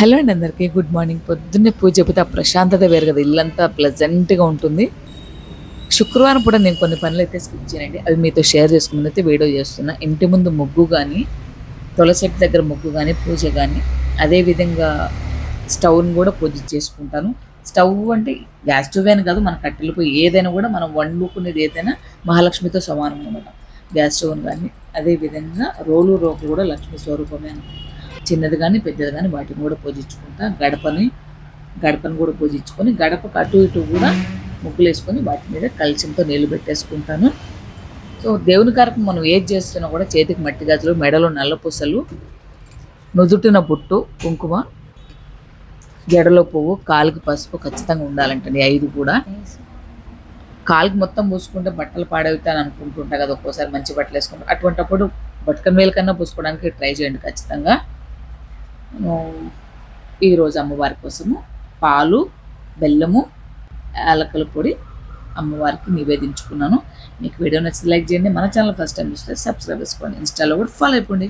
Hello అండి అందరికీ. Good morning. పొద్దున్నే పూజ చెబితే ఆ ప్రశాంతత వేరు కదా. ఇల్లంతా ప్లెజెంట్గా ఉంటుంది. శుక్రవారం కూడా నేను కొన్ని పనులు అయితే స్కిప్ చేయనండి. అవి మీతో షేర్ చేసుకుని అయితే వీడియో చేస్తున్నా. ఇంటి ముందు ముగ్గు కానీ తులసెట్ దగ్గర ముగ్గు కానీ పూజ కానీ అదేవిధంగా స్టవ్ని కూడా పూజ చేసుకుంటాను. స్టవ్ అంటే గ్యాస్ స్టవ్ అని కాదు మన కట్టెలపై ఏదైనా కూడా మనం వండుకునేది ఏదైనా మహాలక్ష్మితో సమానం అనమాట గ్యాస్ స్టవ్ కానీ అదేవిధంగా రోలు రోపు కూడా లక్ష్మీ స్వరూపమే అనమాట చిన్నది కానీ పెద్దది కానీ వాటిని కూడా పూజించుకుంటా గడపని గడపని కూడా పూజించుకొని గడపకు అటు ఇటు కూడా ముగ్గులు వేసుకొని వాటి మీద కలిసింతో నీళ్ళు పెట్టేసుకుంటాను. సో దేవుని కారకం మనం ఏది చేస్తున్నా కూడా చేతికి మట్టి గాజులు మెడలో నల్లపూసలు నుదుటిన బుట్టు కుంకుమ జడలో పువ్వు కాలుకి పసుపు ఖచ్చితంగా ఉండాలంటండి ఐదు కూడా. కాలుకి మొత్తం పూసుకుంటే బట్టలు పాడవుతాను అనుకుంటుంటా కదా ఒక్కోసారి మంచి బట్టలు వేసుకుంటా అటువంటప్పుడు బతుకన్ వేలు కన్నా పూసుకోవడానికి ట్రై చేయండి ఖచ్చితంగా. ఈరోజు అమ్మవారి కోసము పాలు బెల్లము యాలకల పొడి అమ్మవారికి నివేదించుకున్నాను. మీకు వీడియో నచ్చితే లైక్ చేయండి. మన ఛానల్ ఫస్ట్ టైం చూస్తే సబ్స్క్రైబ్ చేసుకోండి. ఇన్స్టాలో కూడా ఫాలో అయిపోండి.